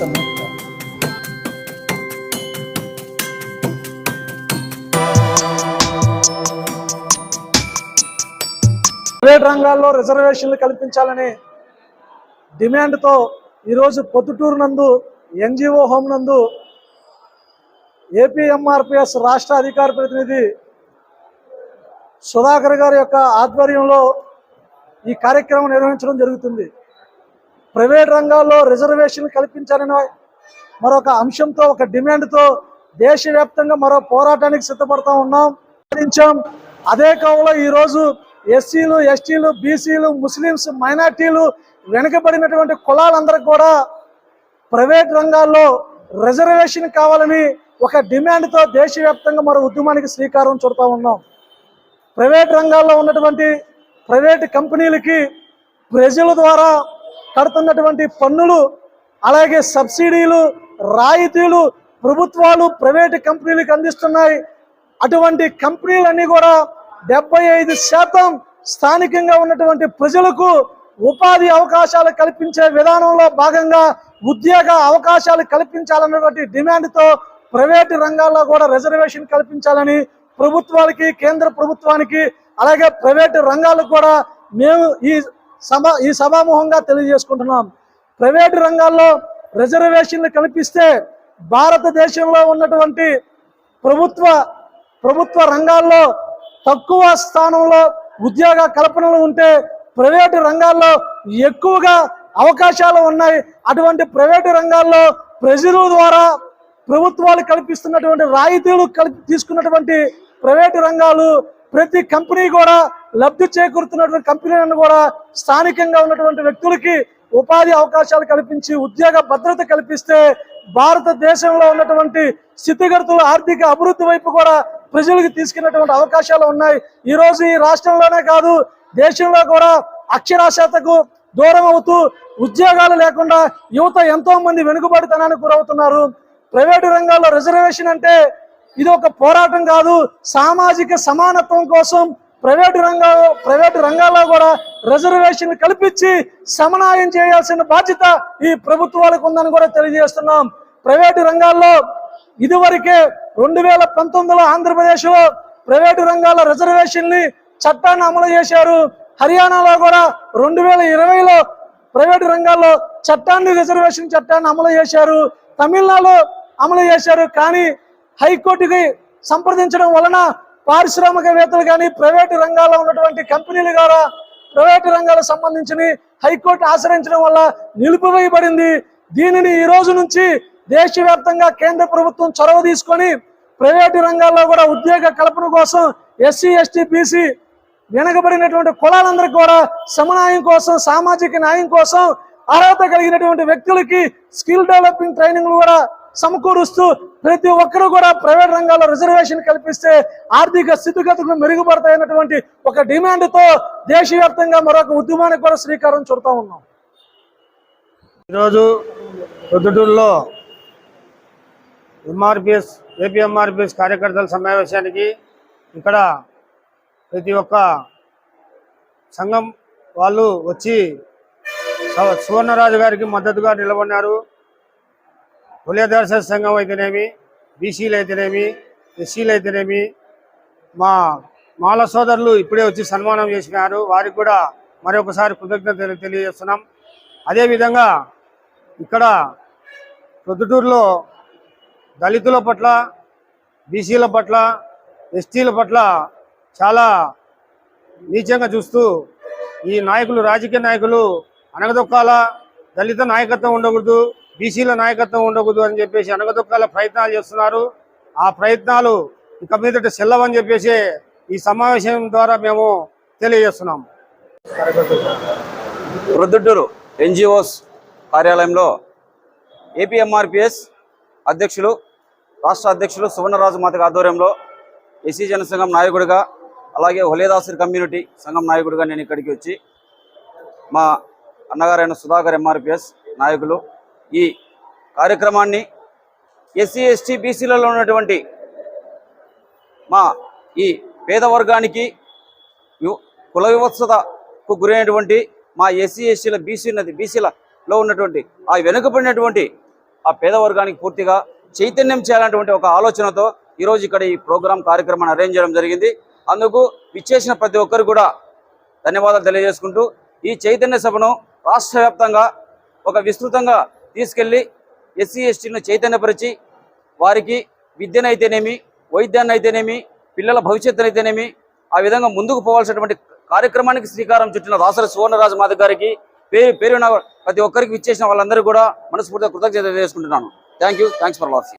సంయుక్త private రంగాల్లో రిజర్వేషన్లు కల్పించాలని డిమాండ్తో ఈరోజు పొద్దుటూరు నందు ఎన్జిఓ హోమ్ నందు ఏపీఎంఆర్పిఎస్ రాష్ట్ర అధికార ప్రతినిధి సుధాకర్ గారి యొక్క ఆధ్వర్యంలో ఈ కార్యక్రమం నిర్వహించడం జరుగుతుంది. ప్రైవేట్ రంగాల్లో రిజర్వేషన్ కల్పించాలని మరొక అంశంతో ఒక డిమాండ్తో దేశవ్యాప్తంగా మరో పోరాటానికి సిద్ధపడతా ఉన్నాం. అదే కావులో ఈరోజు ఎస్సీలు ఎస్టీలు బీసీలు ముస్లిమ్స్ మైనార్టీలు వెనుకబడినటువంటి కులాలందరూ కూడా ప్రైవేట్ రంగాల్లో రిజర్వేషన్ కావాలని ఒక డిమాండ్తో దేశవ్యాప్తంగా మరో ఉద్యమానికి శ్రీకారం చుడతా ఉన్నాం. ప్రైవేట్ రంగాల్లో ఉన్నటువంటి ప్రైవేట్ కంపెనీలకి ప్రజల ద్వారా కడుతున్నటువంటి పన్నులు అలాగే సబ్సిడీలు రాయితీలు ప్రభుత్వాలు ప్రైవేట్ కంపెనీలకు అందిస్తున్నాయి. అటువంటి కంపెనీలన్నీ కూడా డెబ్బై ఐదు శాతం స్థానికంగా ఉన్నటువంటి ప్రజలకు ఉపాధి అవకాశాలు కల్పించే విధానంలో భాగంగా ఉద్యోగ అవకాశాలు కల్పించాలన్నటువంటి డిమాండ్తో ప్రైవేటు రంగాల్లో కూడా రిజర్వేషన్ కల్పించాలని ప్రభుత్వాలకి కేంద్ర ప్రభుత్వానికి అలాగే ప్రైవేటు రంగాలకు కూడా మేము ఈ సభ ఈ సభాముఖంగా తెలియజేసుకుంటున్నాం. ప్రైవేటు రంగాల్లో రిజర్వేషన్లు కల్పిస్తే భారతదేశంలో ఉన్నటువంటి ప్రభుత్వ ప్రభుత్వ రంగాల్లో తక్కువ స్థానంలో ఉద్యోగ కల్పనలు ఉంటే ప్రైవేటు రంగాల్లో ఎక్కువగా అవకాశాలు ఉన్నాయి. అటువంటి ప్రైవేటు రంగాల్లో ప్రజల ద్వారా ప్రభుత్వాలు కల్పిస్తున్నటువంటి రాయితీలు కల్పి తీసుకున్నటువంటి ప్రైవేటు రంగాలు ప్రతి కంపెనీ కూడా లబ్ధి చేకూరుతున్నటువంటి కంపెనీలను కూడా స్థానికంగా ఉన్నటువంటి వ్యక్తులకి ఉపాధి అవకాశాలు కల్పించి ఉద్యోగ భద్రత కల్పిస్తే భారతదేశంలో ఉన్నటువంటి స్థితిగతులు ఆర్థిక అభివృద్ధి వైపు కూడా ప్రజలకు తీసుకున్నటువంటి అవకాశాలు ఉన్నాయి. ఈ రోజు ఈ రాష్ట్రంలోనే కాదు దేశంలో కూడా అక్షరాస్యతకు దూరం అవుతూ ఉద్యోగాలు లేకుండా యువత ఎంతో మంది వెనుకబడితనానికి గురవుతున్నారు. ప్రైవేటు రంగాల్లో రిజర్వేషన్ అంటే ఇది ఒక పోరాటం కాదు సామాజిక సమానత్వం కోసం ప్రైవేటు రంగాల్లో ప్రైవేటు రంగాల్లో కూడా రిజర్వేషన్ కల్పించి సమన్వయం చేయాల్సిన బాధ్యత ఈ ప్రభుత్వాలకు ఉందని కూడా తెలియజేస్తున్నాం. ప్రైవేటు రంగాల్లో ఇదివరకే రెండు వేల పంతొమ్మిదిలో ఆంధ్రప్రదేశ్లో ప్రైవేటు రంగాల రిజర్వేషన్ని చట్టాన్ని అమలు చేశారు. హర్యానాలో కూడా రెండు వేల ఇరవైలో ప్రైవేటు రంగాల్లో చట్టాన్ని రిజర్వేషన్ చట్టాన్ని అమలు చేశారు. తమిళనాడులో అమలు చేశారు. కానీ హైకోర్టుకి సంప్రదించడం వలన పారిశ్రామికవేత్తలు కానీ ప్రైవేటు రంగాల్లో ఉన్నటువంటి కంపెనీలు ద్వారా ప్రైవేటు రంగాలకు సంబంధించిన హైకోర్టు ఆశ్రయించడం వల్ల నిలిపివేయబడింది. దీనిని ఈ రోజు నుంచి దేశవ్యాప్తంగా కేంద్ర ప్రభుత్వం చొరవ తీసుకొని ప్రైవేటు రంగాల్లో కూడా ఉద్యోగ కల్పన కోసం ఎస్సీ ఎస్టీ బీసీ వెనకబడినటువంటి కులాలందరికీ కూడా సమన్యాయం కోసం సామాజిక న్యాయం కోసం అర్హత కలిగినటువంటి వ్యక్తులకి స్కిల్ డెవలపింగ్ ట్రైనింగ్ కూడా సమకూరుస్తూ ప్రతి ఒక్కరూ కూడా ప్రైవేట్ రంగాల్లో రిజర్వేషన్ కల్పిస్తే ఆర్థిక స్థితిగతులు మెరుగుపడతాయన్నటువంటి ఒక డిమాండ్తో దేశవ్యాప్తంగా మరొక ఉద్యమానికి కూడా శ్రీకారం చుడతా ఉన్నాం. ఈరోజు పొద్దుటూరులో ఎంఆర్పిఎస్ ఏపీఎంఆర్పిఎస్ కార్యకర్తల సమావేశానికి ఇక్కడ ప్రతి ఒక్క సంఘం వాళ్ళు వచ్చి సువర్ణరాజు గారికి మద్దతుగా నిలబడినారు. తొలిదర్శన సంఘం అయితేనేమి బీసీలు అయితేనేమి ఎస్సీలు అయితేనేమి మా మాల సోదరులు ఇప్పుడే వచ్చి సన్మానం చేసినారు. వారికి కూడా మరొకసారి కృతజ్ఞతలు తెలియజేస్తున్నాం. అదేవిధంగా ఇక్కడ ప్రొద్దుటూరులో దళితుల పట్ల బీసీల పట్ల ఎస్టీల పట్ల చాలా నీచంగా చూస్తూ ఈ నాయకులు రాజకీయ నాయకులు అనగదొక్కాల దళిత నాయకత్వం ఉండకూడదు. బీసీల నాయకత్వం ఉండకూడదు అని చెప్పేసి అనగదొక్కాల ప్రయత్నాలు చేస్తున్నారు. ఆ ప్రయత్నాలు ఇక మీదట సెల్లవని చెప్పేసి ఈ సమావేశం ద్వారా మేము తెలియజేస్తున్నాం. ప్రొద్దుటూరు ఎన్జిఓస్ కార్యాలయంలో ఏపీఎంఆర్పిఎస్ అధ్యక్షులు రాష్ట్ర అధ్యక్షులు సువర్ణరాజు మాతక ఆధ్వర్యంలో ఎస్సీ జనసంఘం నాయకుడిగా అలాగే హొలేదాసరి కమ్యూనిటీ సంఘం నాయకుడిగా నేను ఇక్కడికి వచ్చి మా అన్నగారైన సుధాకర్ ఎంఆర్పిఎస్ నాయకులు ఈ కార్యక్రమాన్ని ఎస్సీ ఎస్టీ బీసీలలో ఉన్నటువంటి మా ఈ పేద వర్గానికి కుల వివత్సతకు గురైనటువంటి మా ఎస్సీ ఎస్టీల బీసీ నది బీసీలలో ఉన్నటువంటి ఆ వెనుకబడినటువంటి ఆ పేద వర్గానికి పూర్తిగా చైతన్యం చేయాలన్నటువంటి ఒక ఆలోచనతో ఈరోజు ఇక్కడ ఈ ప్రోగ్రాం కార్యక్రమాన్ని అరేంజ్ చేయడం జరిగింది. అందుకు విచ్చేసిన ప్రతి ఒక్కరు కూడా ధన్యవాదాలు తెలియజేసుకుంటూ ఈ చైతన్య సభను రాష్ట్ర ఒక విస్తృతంగా తీసుకెళ్ళి ఎస్సీ ఎస్టీలను చైతన్యపరిచి వారికి విద్యనైతేనేమి వైద్యాన్ని అయితేనేమి పిల్లల భవిష్యత్తునైతేనేమి ఆ విధంగా ముందుకు పోవాల్సినటువంటి కార్యక్రమానికి శ్రీకారం చుట్టిన రాసల సువర్ణరాజు మాధవ్ గారికి పేరు పేరున ప్రతి ఒక్కరికి విచ్చేసిన వాళ్ళందరూ కూడా మనస్ఫూర్తిగా కృతజ్ఞత చేసుకుంటున్నాను thank you thanks for watching